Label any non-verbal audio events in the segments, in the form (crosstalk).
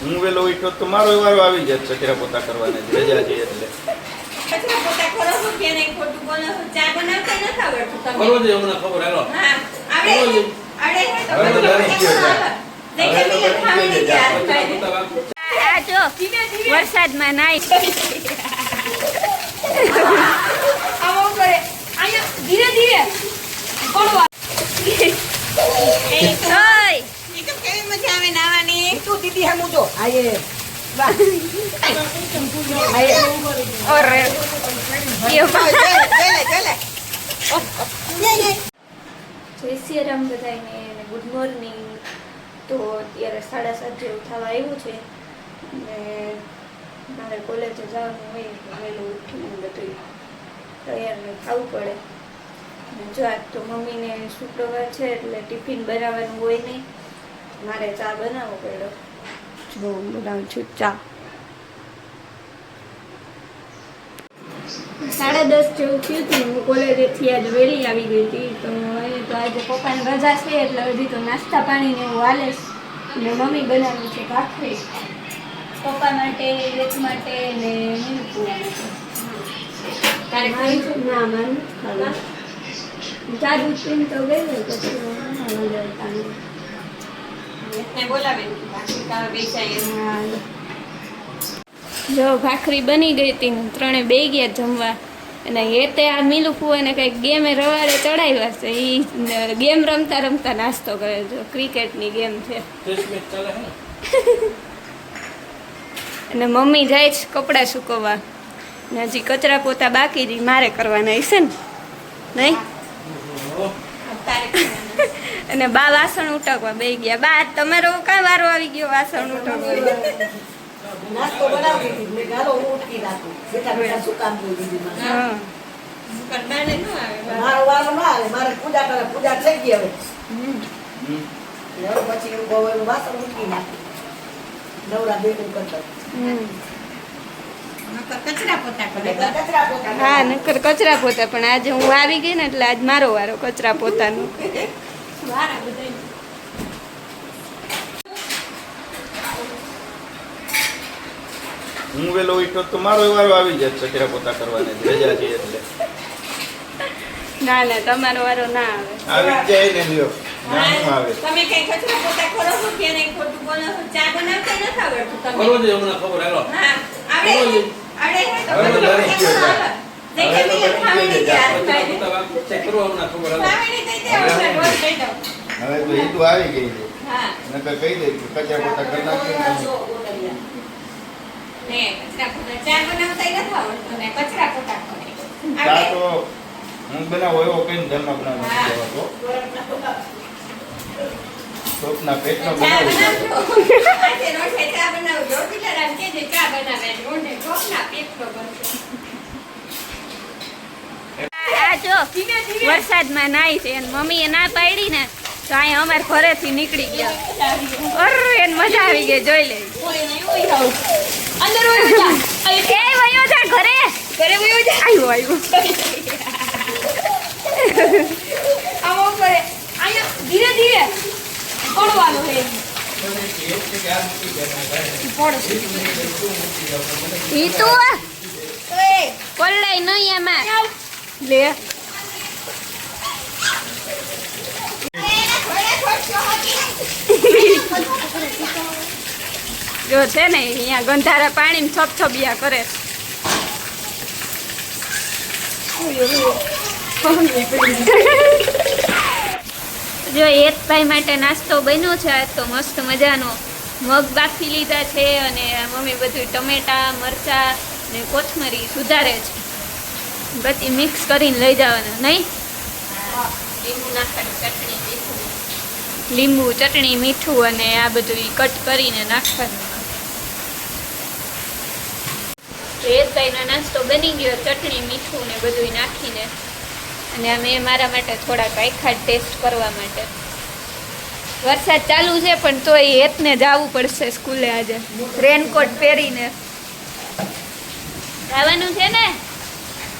હું વેલો ઉઠ્યો તો મારો વારો આવી જાય કચરા પોતા કરવાને રજા છે એટલે. કચરા પોતા કરો છો કે નહીં? ખોટું બોલો છો? ચા બનાવતા નથી આવડતું તમને? ખબર હેલો. હા આવડે આવડે તો વરસાદમાં નાઈ. આવો અહીંયા ધીરે ધીરે. પડવા એ તો ઓય એ તો કેવી મજા આવે નાવાની. તું દીદી હે મુજો આયે આયે ઓરે યો ચાલે ચાલે ચાલે જય શ્રી રામ બધાને ગુડ મોર્નિંગ. તો અત્યારે સાડા સાત જેવું થવા આવ્યું છે. ને મારે કોલેજે જવાનું હોય એટલે વહેલું ઉઠીને બધું તૈયાર ને ખાવું પડે. જો આજ તો મમ્મીને શુક્રવાર છે એટલે ટિફિન બનાવવાનું હોય નહીં. મારે ચા બનાવવો પડ્યો. જો બનાવું છું ચા. સાડા દસ જેવું થયું હતું હું કોલેજેથી આજ વહેલી આવી ગઈ હતી. તો એ તો આજે પપ્પાને રજા છે એટલે હજી તો નાસ્તા પાણી ને એવું હાલે છે. ને મમ્મી બનાવ્યું છે ભાખરી. પપ્પા માટે વેચ માટે ને માટે તારે મારી છે? ના મારે ખાવું. ચા દૂધ પીને તો ગઈ ને પછી જો ભાખરી બની ગઈ હતી ને ત્રણે બે ગયા જમવા. અને એ તે આ મીલું ફુવાને કંઈક ગેમે રવાડે ચડાવ્યા છે. એ ગેમ રમતા રમતા નાસ્તો કરે છે. ક્રિકેટની ગેમ છે? અને મમ્મી જાય છે કપડાં સૂકવવા. ને હજી કચરા પોતા બાકી જ મારે કરવાના હશે ને? નહીં. અને બા વાસણ ઉટકવા બે ગયા. બા તમારો કઈ વારો આવી ગયો વાસણ ઉટકવા નાસ્તો બનાવતી હતી મેં ગાલો હું ઉઠી રાખું બેટા બેટા શું કામ બોલી દીધી મને હા. પણ બાને ન આવે મારો વારો ના આવે. મારે પૂજા કરે. પૂજા થઈ ગઈ હવે. હમ. હવે પછી એવું બહુ એવું વાસણ મૂકી નાખું નવરા બેનું કરતા હમ. નકર કચરા પોતા કરે એટલે કચરા પોતા હા નકર કચરા પોતા. પણ આજે હું આવી ગઈ ને એટલે આજ મારો વારો કચરા પોતાનો. વારા બધાય. હું વેલો ઉઠ્યો તો મારો વારો આવી જાય કચરા પોતા કરવાને રજા છે એટલે. ના ના તમારો વારો ના આવે. આવી જાય ને લ્યો ના આવે. તમે કઈ કચરા પોતા કરો છો કે નહીં? ખોટું બોલો છો? ચા બનાવતા નથી આવડતું તમે જોઈએ હમણાં ખબર હેલો. હા આવડે આવડે તો હવે તો પછી બની ગયો ચા. નહીં હવે કે તો બીજા બની ગયો ખાવાની ચા. તૈયાર પોતા થાય. વાગતું ચેક કરવો હમણાં ખબર હેલો ખાવાની દઈ દે, હમણાં રોજ દઈ દઉં. હવે તો ઈદુ આવી ગઈ છે હા નકર કહી દે કે કચરા પોતા કરી નાખીએ ને ને કચરા પોતા ચા બનાવતા નથી આવડતું ને કચરા પોતા કરે ચા આવડે? તો હું બનાવો એવો કઈ ધર્મ બનાવવાનો હા. પેટનો ચા બનાવું ચા બનાવજો. ચા બનાવે. પેટનો બનશે. આ જો વરસાદમાં નાઈ છે અને મમ્મીએ ના પાડી ને તો અહીંયા અમારે ઘરેથી નીકળી ગયા અરે એને મજા આવી ગઈ જોઈ લે. એ વયો જા ઘરે ઘરે વયો જા. આવ્યો આવ્યો આમ આમ કરે. અહીંયા ધીરે ધીરે પડવાનું છે. ઈ તો ઓય. નહીં આમાં લે જો છે ને, અહીંયા ગંધારા પાણી છપછપિયા કરે. જો એક ભાઈ માટે નાસ્તો બન્યો છે આજ તો મસ્ત મજાનો મગ બાફી લીધા છે અને મમ્મી બધું ટમેટા, મરચા ને કોથમરી સુધારે છે. પછી મિક્સ કરીને લઈ જવાનું, નહીં? લીંબુ, ચટણી, મીઠું. અને આ બધું કટ કરીને નાખવાનું. હેતભાઈનો નાસ્તો બની ગયો, ચટણી, મીઠું ને બધું નાખીને. અને આ મેં મારા માટે થોડાક આખા ટેસ્ટ કરવા માટે. વરસાદ ચાલુ છે, પણ તોય હેતને જવું પડશે સ્કૂલે આજે. રેનકોટ પહેરીને. જવાનું છે ને?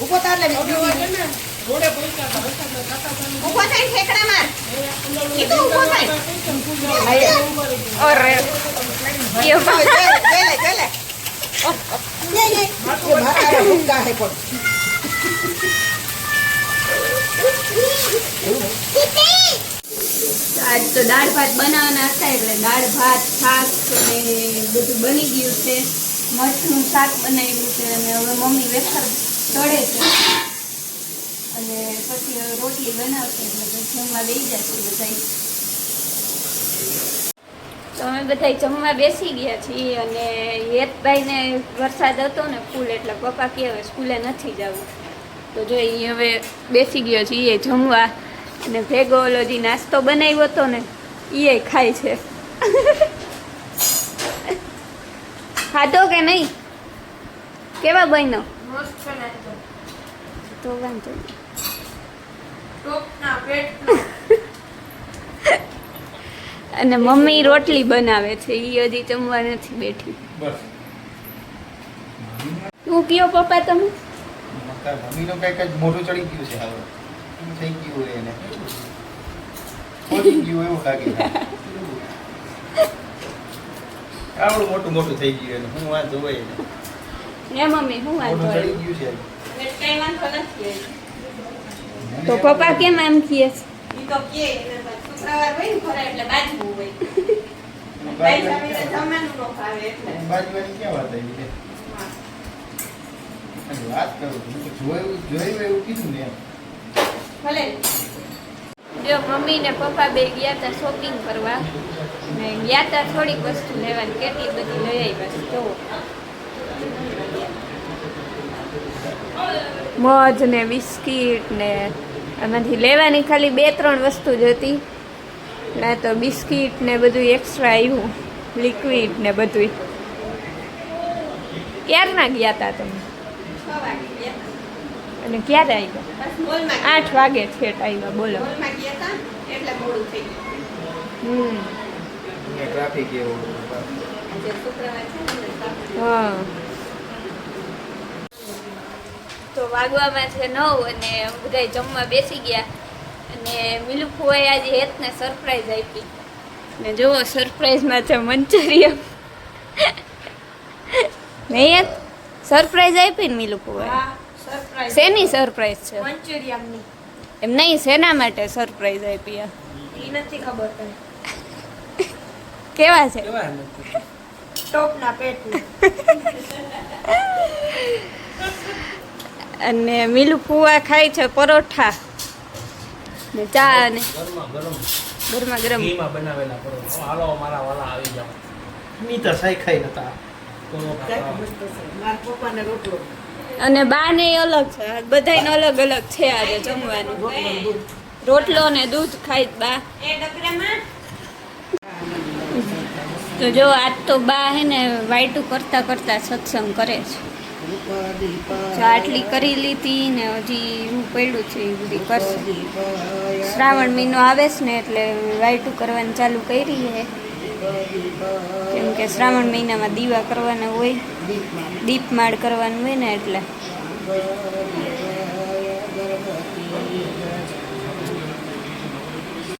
ઊભો તાર લે રોડે પૈસા હતા વરસાદના કાંટા ચાલુ. ઊભો થાય ઠેકડા માર. ઈ તો ઊભો થાય. હા એ ઓરે યો જોઈ લે જોઈ લે જોઈ લે. યે યે એ. મારા ભૂકા હે પણ. આજ તો દાળ ભાત બનાવવાના હતા એટલે દાળ ભાત શાક અને બધું બની ગયું છે. મઠનું શાક બનાવ્યું છે અને હવે મમ્મી વેફર તળે છે. અને પછી રોટલી બનાવશે એટલે જમવા બેસી જશે બધા તો અમે બધા જમવા બેસી ગયા છીએ અને હેતભાઈને વરસાદ હતો ને ફૂલ એટલે પપ્પા કહે હવે સ્કૂલે નથી જવું. તો જો એ હવે બેસી ગયો છે એ જમવા. અને ભેગો ઓલો જે નાસ્તો બનાવ્યો હતો ને એ ખાય છે. ખાધો કે નહીં? કેવા બન્યો? તો વાંધો નહીં. અને મમ્મી રોટલી બનાવે છે એ હજી જમવા નથી બેઠી. બસ. શું કયો પપ્પા તમે? મમ્મીનું કંઈક જ મોઢું ચડી ગયું છે હવે. થઈ ગયું એને. પહોંચી ગયું એવું લાગે આવડું મોટું મોટું થઈ ગયું એને. હું વાત જોવાય એને. હે મમ્મી શું વાંધો તો પપ્પા કેમ આમ કીએ તો ને તો નો હા. હું તો ને મમ્મી ને પપ્પા બે ગયા હતા શોપિંગ કરવા. ને ગયા હતા થોડીક વસ્તુ લેવાની કેટલી બધી લઈ આવી જુઓ. મધ ને બિસ્કીટ ને એમાંથી લેવાની ખાલી બે ત્રણ વસ્તુ જ હતી. ના તો બિસ્કીટ ને બધું એક્સ્ટ્રા આવ્યું લિક્વિડ ને બધું ક્યારના ગયા હતા તમે? અને ક્યારે આવ્યા આઠ વાગે છેટ આવ્યા બોલો. એટલે હમ ટ્રાફિક એટલે. હા. તો વાગવામાં છે નવ અને બધા જમવા બેસી ગયા. અને મિલુફુએ આજે હેતને સરપ્રાઈઝ આપી. ને જુઓ સરપ્રાઈઝમાં છે મંચુરિયમ નહીં હેત સરપ્રાઈઝ આપી ને હા શેની સરપ્રાઈઝ છે? એમ નહીં શેના માટે સરપ્રાઈઝ આપી એ નથી ખબર કેવા છે? ટોપના પેટની (laughs) અને મિલુ ફુવા ખાય છે પરોઠા. ને ચા અને ગરમા ગરમ. ઘીમાં બનાવેલા પરોઠા. હાલો મારા વાલા આવી જાવ મી તો સાઈ ખાઈ નતા. અને બા ને અલગ છે. બધાને અલગ અલગ છે આજે જમવાનું. રોટલો ને દૂધ ખાય બા. તો જો આજ તો બા હે ને વાઈટું કરતા કરતા સત્સંગ કરે છે. જો આટલી કરી લીધી ને હજી હું પડ્યું છે એ બધી કરશે શ્રાવણ મહિનો આવે છે ને એટલે વાઈટું કરવાનું ચાલુ કરી છે કેમ કે શ્રાવણ મહિનામાં દીવા કરવાના હોય દીપમાળ. કરવાનું હોય ને એટલે.